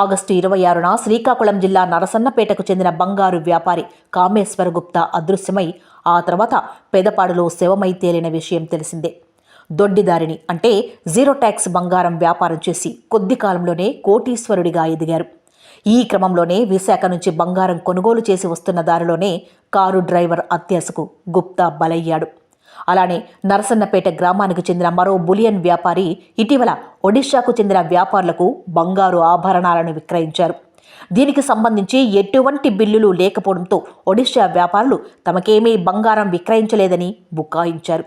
August ఇరవై ఆరున శ్రీకాకుళం జిల్లా నరసన్నపేటకు చెందిన బంగారు వ్యాపారి కామేశ్వర గుప్తా అదృశ్యమై ఆ తర్వాత పెదపాడులో శవమై తేలిన విషయం తెలిసిందే. దొడ్డిదారిని అంటే జీరో ట్యాక్స్ బంగారం వ్యాపారం చేసి కొద్ది కాలంలోనే కోటీశ్వరుడిగా ఎదిగారు. ఈ క్రమంలోనే విశాఖ నుంచి బంగారం కొనుగోలు చేసి వస్తున్న దారిలోనే కారు డ్రైవర్ అత్యాశకు గుప్తా బలయ్యాడు. అలానే నరసన్నపేట గ్రామానికి చెందిన మరో బులియన్ వ్యాపారి ఇటీవల ఒడిశాకు చెందిన వ్యాపారులకు బంగారు ఆభరణాలను విక్రయించారు. దీనికి సంబంధించి ఎటువంటి బిల్లులు లేకపోవడంతో ఒడిశా వ్యాపారులు తమకేమీ బంగారం విక్రయించలేదని బుకాయించారు.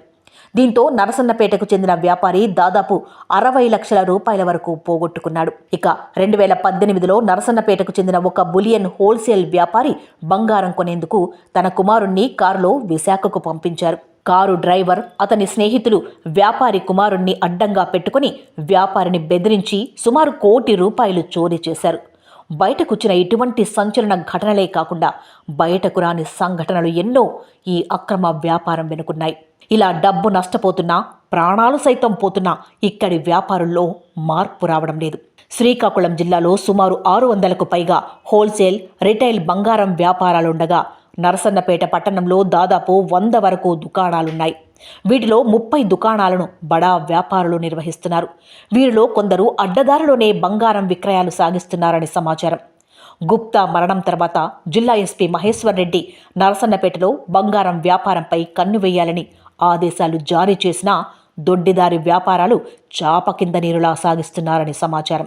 దీంతో నరసన్నపేటకు చెందిన వ్యాపారి దాదాపు అరవై లక్షల రూపాయల వరకు పోగొట్టుకున్నాడు. ఇక రెండు వేల పద్దెనిమిదిలో నరసన్నపేటకు చెందిన ఒక బులియన్ హోల్సేల్ వ్యాపారి బంగారం కొనేందుకు తన కుమారుణ్ణి కారులో విశాఖకు పంపించారు. కారు డ్రైవర్ అతని స్నేహితులు వ్యాపారి కుమారుణ్ణి అడ్డంగా పెట్టుకుని వ్యాపారిని బెదిరించి సుమారు కోటి రూపాయలు చోరీ చేశారు. బయటకొచ్చిన ఇటువంటి సంచలన ఘటనలే కాకుండా బయటకు రాని సంఘటనలు ఎన్నో ఈ అక్రమ వ్యాపారం వెనుకున్నాయి. ఇలా డబ్బు నష్టపోతున్నా ప్రాణాలు సైతం పోతున్నా ఇక్కడి వ్యాపారుల్లో మార్పు రావడం లేదు. శ్రీకాకుళం జిల్లాలో సుమారు ఆరు వందలకు పైగా హోల్సేల్ రిటైల్ బంగారం వ్యాపారాలుండగా నరసన్నపేట పట్టణంలో దాదాపు వంద వరకు దుకాణాలున్నాయి. వీటిలో ముప్పై దుకాణాలను బడా వ్యాపారులు నిర్వహిస్తున్నారు. వీరిలో కొందరు అడ్డదారిలోనే బంగారం విక్రయాలు సాగిస్తున్నారని సమాచారం. గుప్తా మరణం తర్వాత జిల్లా ఎస్పీ మహేశ్వర్ రెడ్డి నరసన్నపేటలో బంగారం వ్యాపారంపై కన్ను వేయాలని ఆదేశాలు జారీ చేసినా దొడ్డిదారి వ్యాపారాలు చాప కింద నీరులా సాగిస్తున్నారని సమాచారం.